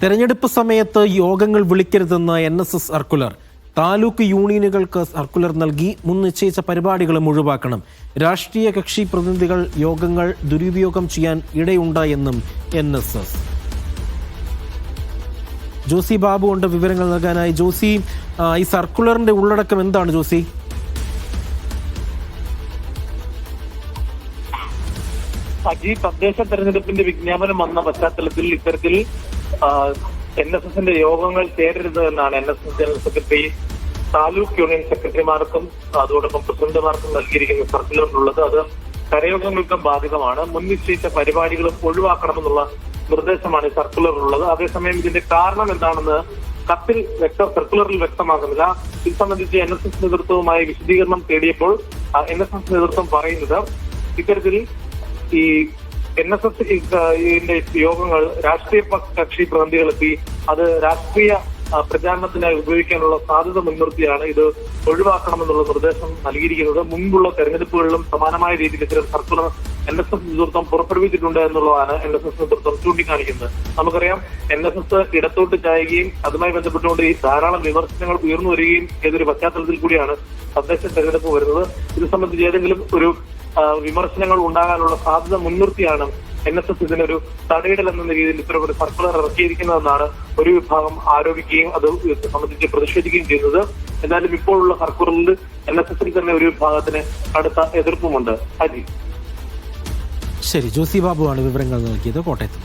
തെരഞ്ഞെടുപ്പ് സമയത്ത് യോഗങ്ങൾ വിളിക്കരുതെന്ന് N S S circular. Taluk യൂണിയനുകൾക്ക് circular നൽകി മുൻ നിശ്ചയിച്ച പരിപാടികളും ഒഴിവാക്കണം. രാഷ്ട്രീയ കക്ഷി പ്രതിനിധികൾ യോഗങ്ങൾ ദുരുപയോഗം ചെയ്യാൻ ഇടയുണ്ട് എന്നും N S S. Josy Babu ഉണ്ട് വിവരങ്ങൾ നൽകാനായി. ജോസി ഈ സർക്കുലറിന്റെ ഉള്ളടക്കം എന്താണ് ജോസി? അജി തദ്ദേശ തെരഞ്ഞെടുപ്പിന്റെ വിജ്ഞാപനം വന്ന പശ്ചാത്തലത്തിൽ ഇത്തരത്തിൽ എൻ എസ് എസിന്റെ യോഗങ്ങൾ ചേരരുത് എന്നാണ് N S S general secretary taluk union സെക്രട്ടറിമാർക്കും അതോടൊപ്പം പ്രസിഡന്റുമാർക്കും നൽകിയിരിക്കുന്ന സർക്കുലറിലുള്ളത് അത് കരയോഗങ്ങൾക്കും ബാധകമാണ്. മുൻ നിശ്ചയിച്ച പരിപാടികളും ഒഴിവാക്കണമെന്നുള്ള നിർദ്ദേശമാണ് ഈ സർക്കുലറിലുള്ളത് അതേസമയം ഇതിന്റെ കാരണം എന്താണെന്ന് കത്തിൽ വ്യക്ത സർക്കുലറിൽ വ്യക്തമാകുന്നില്ല. ഇത് സംബന്ധിച്ച് എൻ എസ് എസ് നേതൃത്വവുമായി വിശദീകരണം തേടിയപ്പോൾ എൻ എസ് എസ് നേതൃത്വം പറയുന്നത് ഇത്തരത്തിൽ ഈ എൻ എസ് എസ് യോഗങ്ങൾ രാഷ്ട്രീയ കക്ഷി പ്രതിനിധികളെത്തി അത് രാഷ്ട്രീയ പ്രചാരണത്തിനായി ഉപയോഗിക്കാനുള്ള സാധ്യത മുൻനിർത്തിയാണ് ഇത് ഒഴിവാക്കണമെന്നുള്ള നിർദ്ദേശം നൽകിയിരിക്കുന്നത്. മുൻപുള്ള തെരഞ്ഞെടുപ്പുകളിലും സമാനമായ രീതിയിൽ ഇത്തരം സർക്കുലർ എൻ എസ് എസ് നേതൃത്വം പുറപ്പെടുവിച്ചിട്ടുണ്ട് എന്നുള്ളതാണ് എൻ എസ് എസ് നേതൃത്വം ചൂണ്ടിക്കാണിക്കുന്നത്. നമുക്കറിയാം എൻ എസ് എസ് ഇടത്തോട്ട് ചായുകയും അതുമായി ബന്ധപ്പെട്ടുകൊണ്ട് ഈ ധാരാളം വിമർശനങ്ങൾ ഉയർന്നു വരികയും ഏതൊരു പശ്ചാത്തലത്തിൽ കൂടിയാണ് തദ്ദേശ തെരഞ്ഞെടുപ്പ് വരുന്നത്. ഇത് സംബന്ധിച്ച് ഏതെങ്കിലും ഒരു വിമർശനങ്ങൾ ഉണ്ടാകാനുള്ള സാധ്യത മുൻനിർത്തിയാണ് എൻ എസ് എസ് ഇതിനൊരു തടയിടൽ എന്ന രീതിയിൽ ഇത്തരം ഒരു സർക്കുലർ ഇറക്കിയിരിക്കുന്നതെന്നാണ് ഒരു വിഭാഗം ആരോപിക്കുകയും അത് സംബന്ധിച്ച് പ്രതിഷേധിക്കുകയും ചെയ്യുന്നത്. എന്നാലും ഇപ്പോഴുള്ള സർക്കുലറിൽ എൻ എസ് എസിൽ തന്നെ ഒരു വിഭാഗത്തിന് കടുത്ത എതിർപ്പുമുണ്ട്. ഹരി. ശരി ജോസി ബാബുവാണ് വിവരങ്ങൾ നൽകിയത്. കോട്ടയത്ത്.